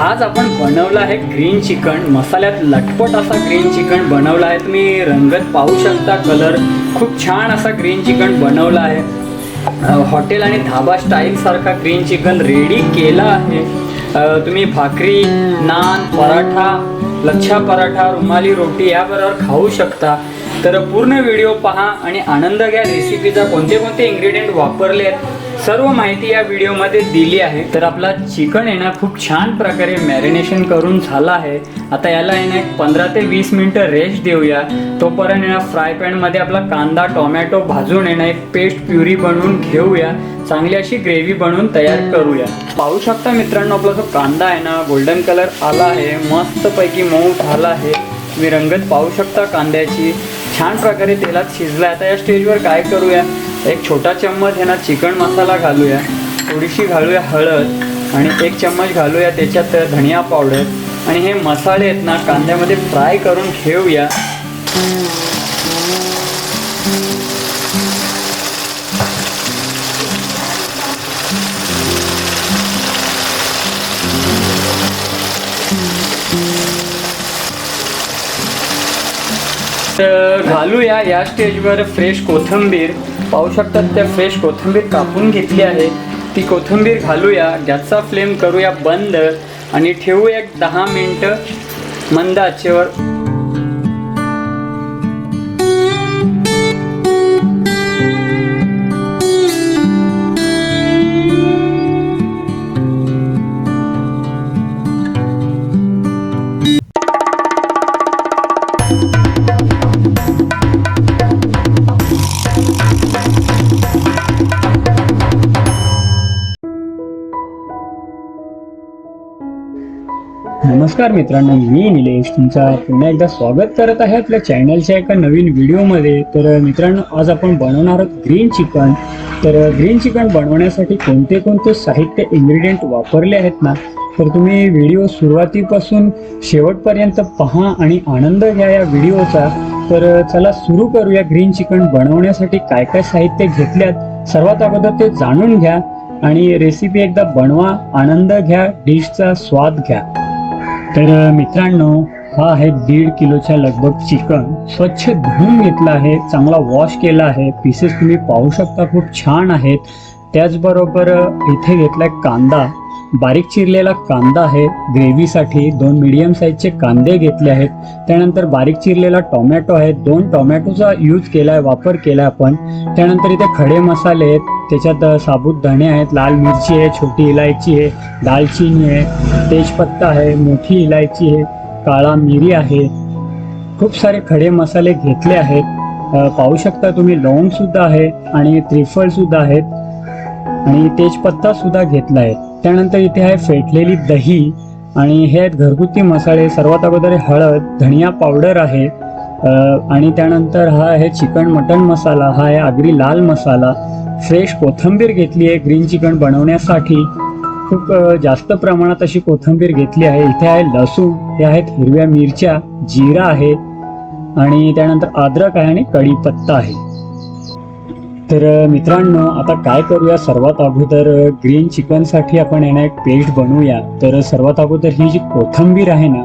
आज आपण बनवलं आहे ग्रीन चिकन मसाल्यात लटपट असा ग्रीन चिकन बनवला आहे. तुम्ही रंगत पाहू शकता कलर खूप छान असा ग्रीन चिकन बनवला आहे. हॉटेल आणि धाबा स्टाईल सारखा ग्रीन चिकन रेडी केला आहे. तुम्ही भाकरी नान पराठा लच्छा पराठा रुमाली रोटी याबरोबर खाऊ शकता. तर पूर्ण व्हिडिओ पहा आणि आनंद घ्या. रेसिपीचा कोणते कोणते इन्ग्रेडियंट वापरले आहेत सर्व माहिती या व्हिडिओमध्ये दिली आहे. तर आपला चिकन आहे ना खूप छान प्रकारे मॅरिनेशन करून झाला आहे. आता याला आहे ना एक पंधरा ते वीस मिनटं रेस्ट देऊया. तोपर्यंत ना फ्राय पॅनमध्ये आपला कांदा टोमॅटो भाजून येणं एक पेस्ट प्युरी बनवून घेऊया. चांगली अशी ग्रेव्ही बनवून तयार करूया. पाहू शकता मित्रांनो आपला जो कांदा आहे ना गोल्डन कलर आला आहे. मस्तपैकी मऊ झाला आहे. तुम्ही रंगत पाहू शकता कांद्याची. छान प्रकारे तेलात शिजला आता या स्टेजवर काय करूया? एक छोटा चम्मच आहे ना चिकन मसाला घालूया. थोडीशी घालूया हळद आणि एक चम्मच घालूया त्याच्यात धनिया पावडर. आणि हे मसाले आहेत ना कांद्यामध्ये फ्राय करून घेऊया तर घालूया या स्टेजवर फ्रेश कोथिंबीर. पाहू शकतात त्या फ्रेश कोथिंबीर कापून घेतली आहे. ती कोथिंबीर घालूया गॅसचा फ्लेम करूया बंद आणि ठेवूया एक दहा मिनटं मंद आचेवर. नमस्कार मित्रांनो मी निलेश. तुमचा पुन्हा एकदा स्वागत करत आहे आपल्या चॅनलच्या एका नवीन व्हिडिओमध्ये तर मित्रांनो आज आपण बनवणार आहोत ग्रीन चिकन तर ग्रीन चिकन बनवण्यासाठी कोणते कोणते साहित्य इन्ग्रेडियंट वापरले आहेत ना? तर तुम्ही व्हिडिओ सुरुवातीपासून शेवटपर्यंत पहा आणि आनंद घ्या या व्हिडिओचा तर चला सुरू करूया ग्रीन चिकन बनवण्यासाठी काय काय साहित्य घेतल्यात. सर्वात अगोदर ते जाणून घ्या आणि रेसिपी एकदा बनवा आनंद घ्या डिशचा स्वाद घ्या. तर मित्रांनो हा आहे दीड किलोच्या लगभग चिकन. स्वच्छ धुवून घेतला आहे चांगला वॉश केला आहे. पीसेस तुम्ही पाहू शकता खूप छान आहेत. त्याचबरोबर इथे घेतला आहे कांदा. बारीक चिरलेला कांदा आहे. ग्रेव्हीसाठी दोन मिडियम साईजचे कांदे घेतले आहेत. त्यानंतर बारीक चिरलेला टोमॅटो आहे. दोन टोमॅटोचा यूज केला आहे वापर केला आहे आपण. त्यानंतर इथे खडे मसाले आहेत. त्याच्यात अ, साबुत धणे आहेत. लाल मिरची आहे छोटी इलायची आहे. दालचिनी आहे. तेजपत्ता आहे. मोठी इलायची आहे. काळा मिरी आहे. खूप सारे खडे मसाले घेतले आहेत. पाहू शकता तुम्ही लवंग सुद्धा आहे आणि त्रिफळ सुद्धा आहेत. आणि तेजपत्ता सुद्धा घेतला आहे त्यानंतर इथे आहे फेटलेली दही आणि हे आहेत घरगुती मसाले सर्वात अगोदर हळद धनिया पावडर आहे आणि त्यानंतर हा आहे चिकन मटन मसाला हा आहे आगरी लाल मसाला फ्रेश कोथिंबीर घेतली आहे ग्रीन चिकन बनवण्यासाठी खूप जास्त प्रमाणात अशी कोथिंबीर घेतली आहे इथे आहे लसूण हे आहेत हिरव्या मिरच्या जिरा आहे आणि त्यानंतर अद्रक आहे आणि कढीपत्ता आहे. तर मित्रांनो आता काय करूया? सर्वात अगोदर ग्रीन चिकनसाठी आपण यांना एक पेस्ट बनवूया. तर सर्वात अगोदर ही जी कोथंबीर आहे ना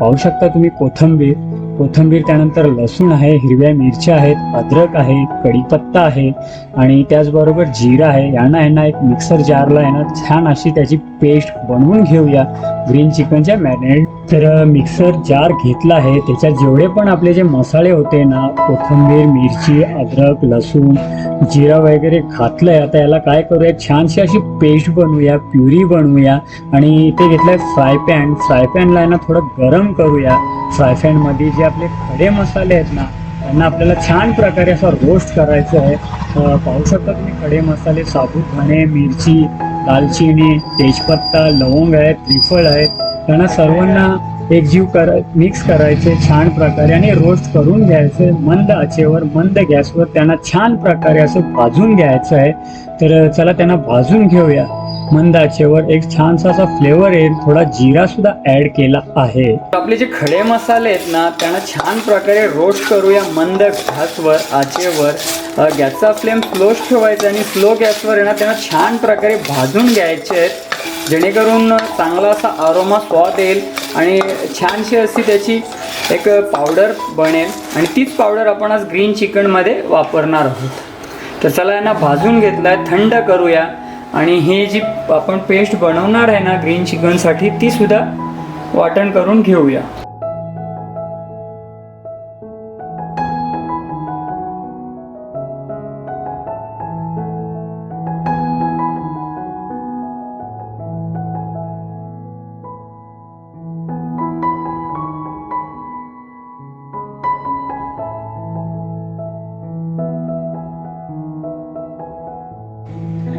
पाहू शकता तुम्ही कोथंबीर. कोथंबीर त्यानंतर लसूण आहे हिरव्या मिरच्या आहेत अद्रक आहे कढीपत्ता आहे आणि त्याचबरोबर जिरा आहे. यांना यांना एक मिक्सर जारला आहे ना छान अशी त्याची पेस्ट बनवून घेऊया. ग्रीन चिकनच्या मॅरिनेट तर मिक्सर जार घेतला आहे. त्याच्यात जेवढे पण आपले जे मसाले होते ना कोथिंबीर मिरची अद्रक लसूण जिरा वगैरे घातलंय आता याला काय करूया? छानशी अशी पेस्ट बनवूया प्युरी बनवूया. आणि ते आहे फ्राय पॅन फ्राय पॅनला आहे ना थोडं गरम करूया. फ्राय पॅनमध्ये जे आपले खडे मसाले आहेत ना त्यांना आपल्याला छान प्रकारे असं रोस्ट करायचं आहे. पाहू शकता तुम्ही खडे मसाले साबुत मिरची दालचिनी तेजपत्ता लवंग आहे त्रिफळ आहेत. त्यांना सर्वांना एकजीव कर मिक्स करायचे छान प्रकारे आणि रोस्ट करून घ्यायचे मंद आचेवर मंद गॅसवर त्यांना छान प्रकारे असं भाजून घ्यायचं आहे. तर चला त्यांना भाजून घेऊया. मंद आचेवर एक छानसा असा फ्लेवर येईल थोडा जिरा सुद्धा ऍड केला आहे. आपले जे खडे मसाले आहेत ना त्यांना छान प्रकारे रोस्ट करूया मंद घासवर आचेवर. गॅसचा फ्लेम स्लो ठेवायचा आणि स्लो गॅसवर आहे ना त्यांना छान प्रकारे भाजून घ्यायचे आहेत. जेणेकरून चांगला असा आरोमा स्वाद येईल आणि छानशी अशी त्याची एक पावडर बनेल. आणि तीच पावडर आपण आज ग्रीन चिकनमध्ये वापरणार आहोत. तर चला यांना भाजून घेतलं आहे थंड करूया. आणि ही जी आपण पेस्ट बनवणार आहे ना ग्रीन चिकनसाठी ती सुद्धा वाटण करून घेऊया.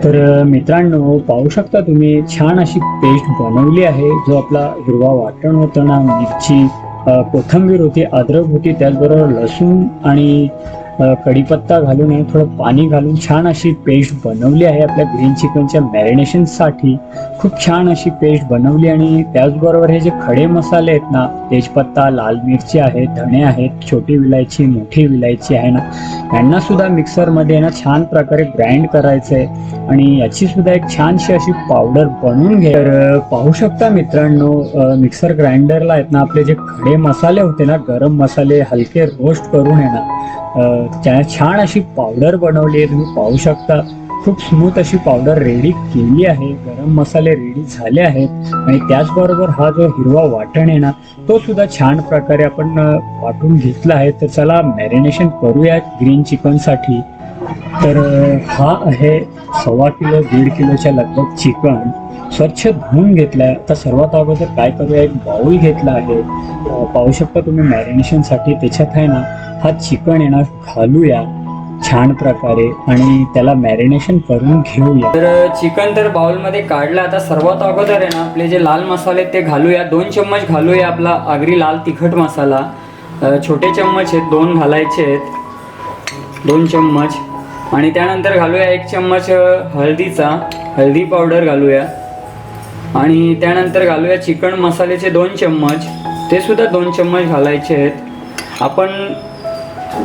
तर मित्रांनो पाहू शकता तुम्ही छान अशी पेस्ट बनवली आहे. जो आपला हिरवा वाटण होतं ना मिरची कोथंबीर कोथिंबीर होती अद्रक होती त्याचबरोबर लसूण आणि कढीपत्ता घालून आणि थोडं पाणी घालून छान अशी पेस्ट बनवली आहे आपल्या ग्रीन चिकनच्या मॅरिनेशनसाठी. खूप छान अशी पेस्ट बनवली आणि त्याचबरोबर हे जे खडे मसाले आहेत ना तेजपत्ता लाल मिरची आहे धणे आहेत छोटी विलायची मोठी विलायची आहे ना यांना सुद्धा मिक्सरमध्ये ना छान प्रकारे ग्राइंड करायचं आहे आणि याची सुद्धा एक छानशी अशी पावडर बनवून घे तर पाहू शकता मित्रांनो मिक्सर ग्राइंडरला आहेत ना आपले जे खडे मसाले होते ना गरम मसाले हलके रोस्ट करून आहे ना छान अशी पावडर बनवली आहे. तुम्ही पाहू शकता. खूप स्मूथ अशी पावडर रेडी केली आहे. गरम मसाले रेडी झाले आहेत. आणि त्याचबरोबर हा जो हिरवा वाटण आहे ना तो सुद्धा छान प्रकारे आपण वाटून घेतला आहे. तर चला मॅरिनेशन करूयात ग्रीन चिकनसाठी तर हा आहे सव्वा किलो दीड किलोच्या लगभग चिकन स्वच्छ धुवून घेतलाय. आता सर्वात अगोदर काय करूया? एक बाऊल घेतला आहे. पाहू शकता तुम्ही मॅरिनेशनसाठी त्याच्यात आहे ना हा चिकन आहे ना घालूया छान प्रकारे. आणि त्याला मॅरिनेशन करून घेऊया. तर चिकन तर बाउलमध्ये काढलं. आता सर्वात अगोदर आहे ना आपले जे लाल मसाले ते घालूया. दोन चम्मच घालूया आपला आगरी लाल तिखट मसाला. छोटे चम्मच आहेत दोन घालायचे आहेत. दोन चम्मच. आणि त्यानंतर घालूया एक चम्मच हळदीचा. हळदी पावडर घालूया. आणि त्यानंतर घालूया चिकन मसाल्याचे दोन चम्मच. ते सुद्धा दोन चम्मच घालायचे आहेत. आपण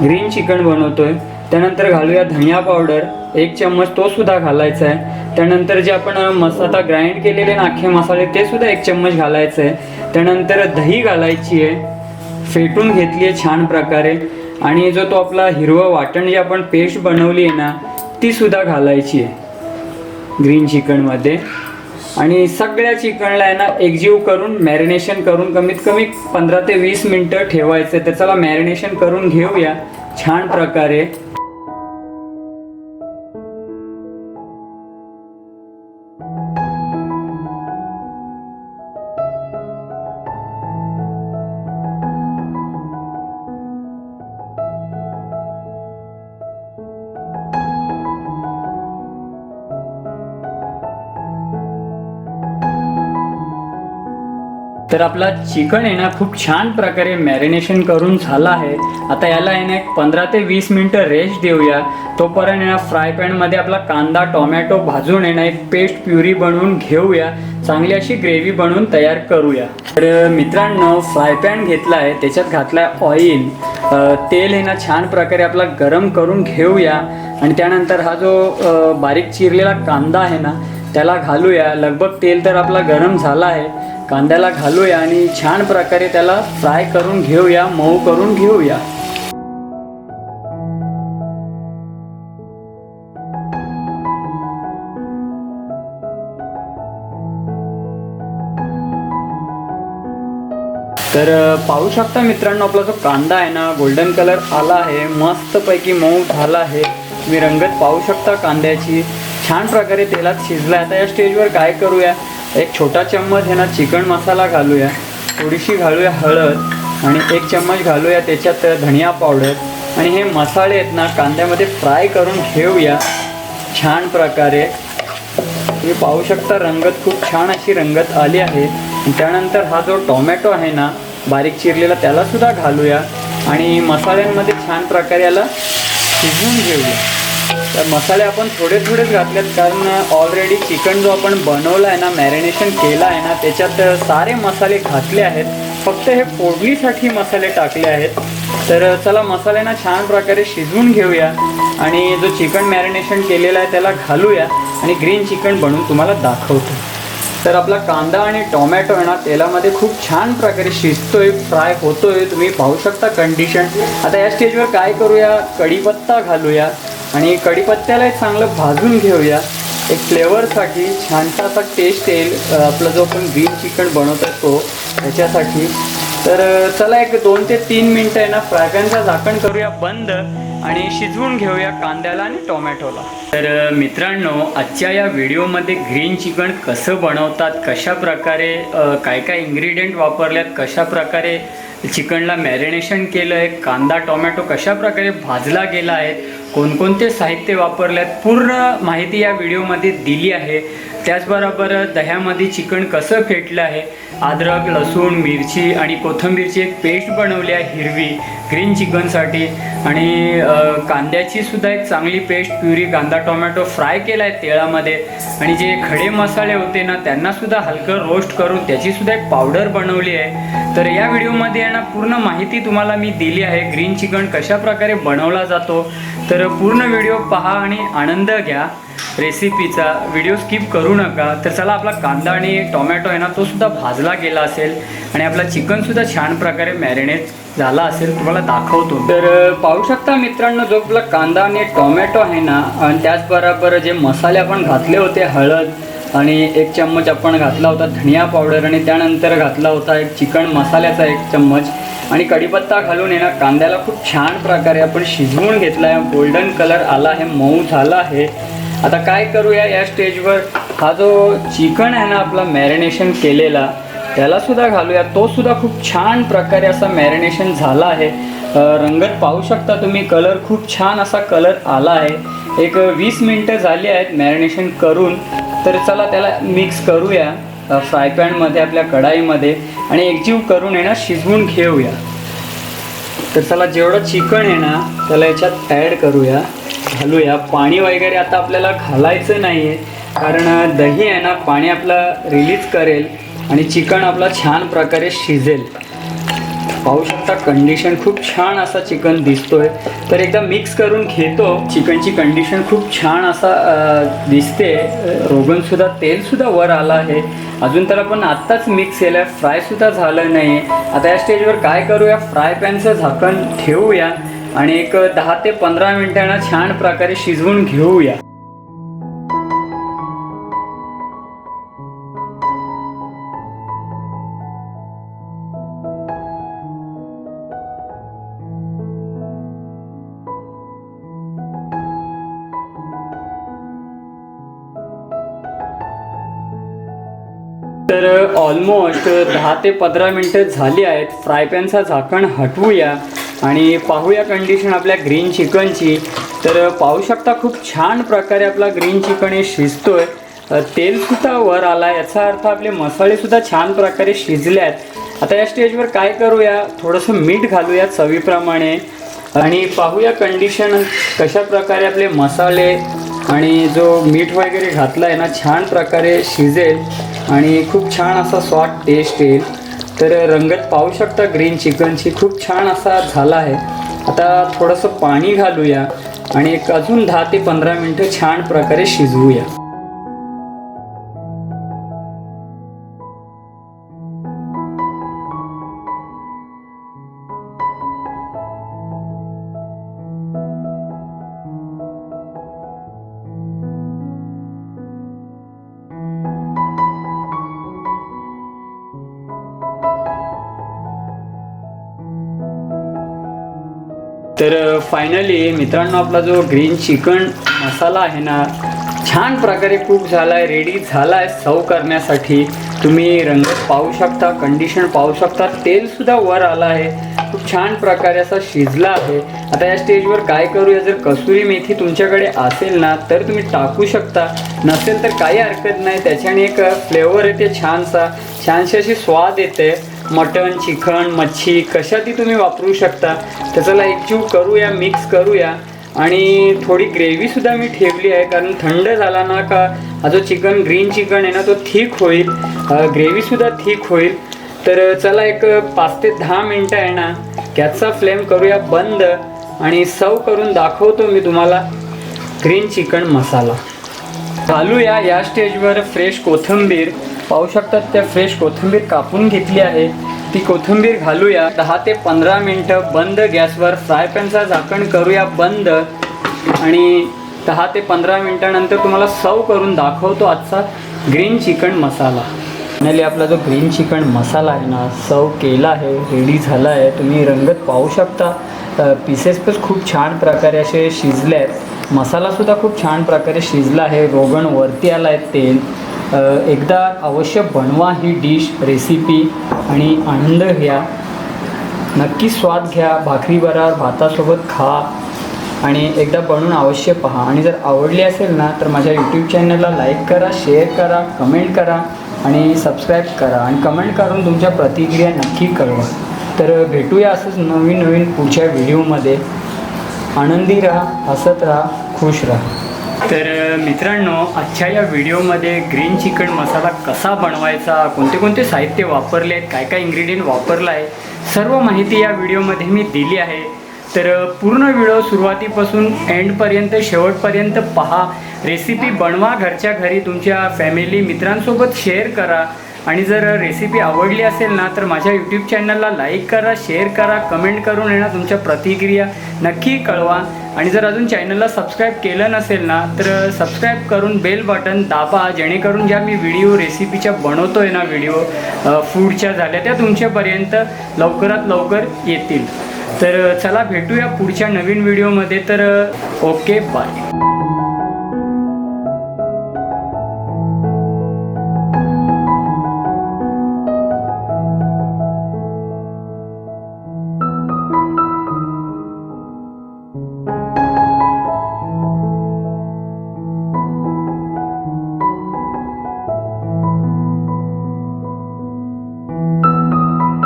ग्रीन चिकन बनवतोय. त्यानंतर घालूया धनिया पावडर. एक चम्मच तो सुद्धा घालायचा आहे. त्यानंतर जे आपण मसाला ग्राइंड केलेले नाखे मसाले ते सुद्धा एक चम्मच घालायचं आहे. त्यानंतर दही घालायची आहे. फेटून घेतली आहे छान प्रकारे. आणि जो तो आपला हिरवं वाटण जे आपण पेस्ट बनवली आहे ना ती सुद्धा घालायची आहे. ग्रीन चिकनमध्ये. आणि सगळ्या चिकनला आहे ना एकजीव करून मॅरिनेशन करून कमीत कमी पंधरा ते वीस मिनटं ठेवायचं तर चला मॅरिनेशन करून घेऊया. छान प्रकारे. तर आपला चिकन आहे ना खूप छान प्रकारे मॅरिनेशन करून झाला आहे. आता याला आहे ना एक पंधरा ते वीस मिनटं रेस्ट देऊया. तोपर्यंत आहे ना फ्राय पॅनमध्ये आपला कांदा टोमॅटो भाजून आहे ना एक पेस्ट प्युरी बनवून घेऊया. चांगली अशी ग्रेव्ही बनवून तयार करूया. तर मित्रांनो फ्राय पॅन घेतला आहे. त्याच्यात घातला आहे ऑइल तेल आहे ना छान प्रकारे आपला गरम करून घेऊया. आणि त्यानंतर हा जो बारीक चिरलेला कांदा आहे ना त्याला घालूया. लगभग तेल तर आपला गरम झाला आहे. कांद्याला घालूया आणि छान प्रकारे त्याला फ्राय करून घेऊया मऊ करून घेऊया. तर पाहू शकता मित्रांनो आपला जो कांदा आहे ना गोल्डन कलर आला आहे मस्तपैकी मऊ झाला आहे. तुम्ही रंगत पाहू शकता कांद्याची. छान प्रकारे तेलात शिजला आता या स्टेजवर काय करूया? एक छोटा चम्मच आहे ना चिकन मसाला घालूया. थोडीशी घालूया हळद आणि एक चम्मच घालूया त्याच्यात धनिया पावडर. आणि हे मसाले आहेत ना कांद्यामध्ये फ्राय करून घेऊया. छान प्रकारे. तुम्ही पाहू शकता रंगत खूप छान अशी रंगत आली आहे. त्यानंतर हा जो टोमॅटो आहे ना बारीक चिरलेला त्याला सुद्धा घालूया. आणि मसाल्यांमध्ये छान प्रकारे याला शिजवून घेऊया. तर मसाले आपण थोडे थोडेच घातलेत कारण ऑलरेडी चिकन जो आपण बनवला आहे ना मॅरिनेशन केला आहे ना त्याच्यात सारे मसाले घातले आहेत. फक्त हे फोडणीसाठी मसाले टाकले आहेत. तर चला मसाल्यांना छान प्रकारे शिजवून घेऊया आणि जो चिकन मॅरिनेशन केलेला आहे त्याला घालूया आणि ग्रीन चिकन बनवून तुम्हाला दाखवतो. तर आपला कांदा आणि टोमॅटो आहे ना तेलामध्ये खूप छान प्रकारे शिजतोय फ्राय होतोय. तुम्ही पाहू शकता कंडिशन आता या स्टेजवर काय करूया? कढीपत्ता घालूया. आणि कढीपत्त्याला एक चांगलं भाजून घेऊया. एक फ्लेवरसाठी छानसा असा टेस्ट येईल. आपला जो आपण ग्रीन चिकन बनवत असतो त्याच्यासाठी तर चला एक दोन ते तीन मिनटं आहे ना फ्रायपॅनचं झाकण करूया बंद आणि शिजवून घेऊया कांद्याला आणि टोमॅटोला. तर मित्रांनो आजच्या या व्हिडिओमध्ये ग्रीन चिकन कसं बनवतात कशा प्रकारे काय काय इन्ग्रेडियंट वापरल्यात कशा प्रकारे चिकनला मॅरिनेशन केलं आहे कांदा टोमॅटो कशा प्रकारे भाजला गेला आहे कोणकोणते साहित्य वापरल्यात पूर्ण माहिती या व्हिडिओमध्ये दिली आहे. त्याचबरोबर दह्यामध्ये चिकन कसं फेटलं आहे अद्रक लसूण मिरची आणि कोथिंबीरची एक पेस्ट बनवली आहे हिरवी ग्रीन चिकनसाठी आणि कांद्याची सुद्धा एक चांगली पेस्ट प्युरी कांदा टोमॅटो फ्राय केला आहे तेळामध्ये आणि जे खडे मसाले होते ना त्यांना सुद्धा हलकं रोस्ट करून त्याची सुद्धा एक पावडर बनवली आहे. तर या व्हिडिओमध्ये ना पूर्ण माहिती तुम्हाला मी दिली आहे. ग्रीन चिकन कशा प्रकारे बनवला जातो तर पूर्ण व्हिडिओ पहा आणि आनंद घ्या. रेसिपीचा व्हिडिओ स्किप करू नका. तर चला आपला कांदा आणि टोमॅटो आहे ना तो सुद्धा भाजला गेला असेल. आणि आपला चिकन सुद्धा छान प्रकारे मॅरिनेट झाला असेल. तुम्हाला दाखवतो. तर पाहू शकता मित्रांनो जो आपला कांदा आणि टोमॅटो आहे ना आणि त्याचबरोबर जे मसाले आपण घातले होते हळद आणि एक चम्मच आपण घातला होता धनिया पावडर आणि त्यानंतर घातला होता एक चिकन मसाल्याचा एक चम्मच. आणि कढीपत्ता घालून आहे ना कांद्याला खूप छान प्रकारे आपण शिजवून घेतला आहे. गोल्डन कलर आला आहे मऊ झाला आहे. आता काय करूया या स्टेजवर हा जो चिकन आहे ना आपला मॅरिनेशन केलेला त्यालासुद्धा घालूया. तोसुद्धा खूप छान प्रकारे असा मॅरिनेशन झाला आहे. रंगत पाहू शकता तुम्ही कलर खूप छान असा कलर आला आहे. एक वीस मिनटं झाली आहेत मॅरिनेशन करून. तर चला त्याला मिक्स करूया. फ्रायपॅनमध्ये फ्राय पॅनमध्ये आपल्या कढाईमध्ये. आणि एकजीव करून आहे ना शिजवून घेऊया. तर चला जेवढं चिकन आहे ना त्याला याच्यात ॲड करूया. घालूया. पाणी वगैरे आता आपल्याला घालायचं नाही आहे कारण दही आहे ना पाणी आपलं रिलीज करेल. आणि चिकन आपलं छान प्रकारे शिजेल. पाहू शकता कंडिशन खूप छान असा चिकन दिसतोय. तर एकदा मिक्स करून घेतो. चिकनची कंडिशन खूप छान असा दिसते. रोगन सुद्धा तेल सुद्धा वर आलं आहे. अजून तर आपण आत्ताच मिक्स केलं आहे फ्राय सुद्धा झालं नाही. आता या स्टेजवर काय करूया? फ्राय पॅनचं झाकण ठेवूया. आणि एक दहा ते पंधरा मिनिटांना छान प्रकारे शिजवून घेऊया. तर ऑलमोस्ट दहा ते पंधरा मिनटं झाली आहेत. फ्राय पॅनचा झाकण हटवूया आणि पाहूया कंडिशन आपल्या ग्रीन चिकनची तर पाहू शकता खूप छान प्रकारे आपला ग्रीन चिकन हे शिजतो आहे तेलसुद्धा वर आला याचा अर्थ आपले मसालेसुद्धा छान प्रकारे शिजले आहेत. आता या स्टेजवर काय करूया? थोडंसं मीठ घालूया चवीप्रमाणे. आणि पाहूया कंडिशन कशा प्रकारे आपले मसाले आणि जो मीठ वगैरे घातला आहे ना छान प्रकारे शिजेल. आणि खूप छान असा स्वाद टेस्ट येईल. तर रंगत पाहू शकता ग्रीन चिकनची खूप छान असा झाला आहे. आता थोडंसं पाणी घालूया आणि एक अजून दहा ते पंधरा मिनटं छान प्रकारे शिजवूया. तर फायनली मित्रांनो आपला जो ग्रीन चिकन मसाला आहे ना छान प्रकारे कुक झाला आहे रेडी झाला आहे सर्व करण्यासाठी. तुम्ही रंग पाहू शकता कंडिशन पाहू शकता. तेलसुद्धा वर आलं आहे. खूप छान प्रकारे असा शिजला आहे. आता या स्टेजवर काय करूया? जर कसुरी मेथी तुमच्याकडे असेल ना तर तुम्ही टाकू शकता. नसेल तर काही हरकत नाही. त्याच्याने एक फ्लेवर येते छानसा. छानशी अशी स्वाद येते. मटन चिकन मच्छी कशातही तुम्ही वापरू शकता. तर चला एकजीव करूया मिक्स करूया. आणि थोडी ग्रेव्हीसुद्धा मी ठेवली आहे कारण थंड झाला ना का हा जो चिकन ग्रीन चिकन आहे ना तो थिक होईल. ग्रेव्हीसुद्धा थिक होईल. तर चला एक पाच ते दहा मिनटं आहे ना गॅसचा फ्लेम करूया बंद. आणि सर्व करून दाखवतो मी तुम्हाला ग्रीन चिकन मसाला. घालूया या स्टेजवर फ्रेश कोथिंबीर. पाहू शकतात त्या फ्रेश कोथिंबीर कापून घेतली आहे. ती कोथिंबीर घालूया. दहा ते पंधरा मिनटं बंद गॅसवर फ्राय झाकण करूया बंद. आणि दहा ते पंधरा मिनटानंतर तुम्हाला सर्व करून दाखवतो आजचा ग्रीन चिकन मसाला. फायनली आपला जो ग्रीन चिकन मसाला आहे ना सर्व केला आहे रेडी झाला आहे तुम्ही रंगत पाहू शकता. पीसेस पण खूप छान प्रकारे असे शिजले आहेत. मसालासुद्धा खूप छान प्रकारे शिजला आहे. रोगण वरती आला आहे तेल एकदा अवश्य बनवा ही डिश रेसिपी आणि आनंद घ्या. नक्की स्वाद घ्या भाकरी बरोबर भातासोबत खा आणि एकदा बनवून अवश्य पहा. आणि जर आवडली असेल ना तर माझ्या यूट्यूब चॅनलला लाईक करा शेअर करा कमेंट करा आणि सबस्क्राईब करा. आणि कमेंट करून तुमच्या प्रतिक्रिया नक्की कळवा. तर भेटूया असंच नवीन नवीन पुढच्या व्हिडिओमध्ये आनंदी राहा हसत राहा खुश राहा. तर मित्रांनो आजच्या या व्हिडिओमध्ये ग्रीन चिकन मसाला कसा बनवायचा कोणते कोणते साहित्य वापरले आहेत काय काय इन्ग्रेडियंट वापरला आहे सर्व माहिती या व्हिडिओमध्ये मी दिली आहे. तर पूर्ण व्हिडिओ सुरुवातीपासून एंडपर्यंत शेवटपर्यंत पहा. रेसिपी बनवा घरच्या घरी तुमच्या फॅमिली मित्रांसोबत शेअर करा. आणि जर रेसिपी आवडली असेल ना तर माझ्या यूट्यूब चॅनलला लाईक करा शेअर करा कमेंट करून येणार तुमच्या प्रतिक्रिया नक्की कळवा. आणि जर अजून चॅनलला सबस्क्राईब केलं नसेल ना तर सबस्क्राईब करून बेल बटन दाबा जेणेकरून ज्या मी व्हिडिओ रेसिपीच्या बनवतोय ना व्हिडिओ फूडच्या झाल्या त्या तुमच्यापर्यंत लवकरात लवकर येतील. तर चला भेटूया पुढच्या नवीन व्हिडिओमध्ये तर ओके बाय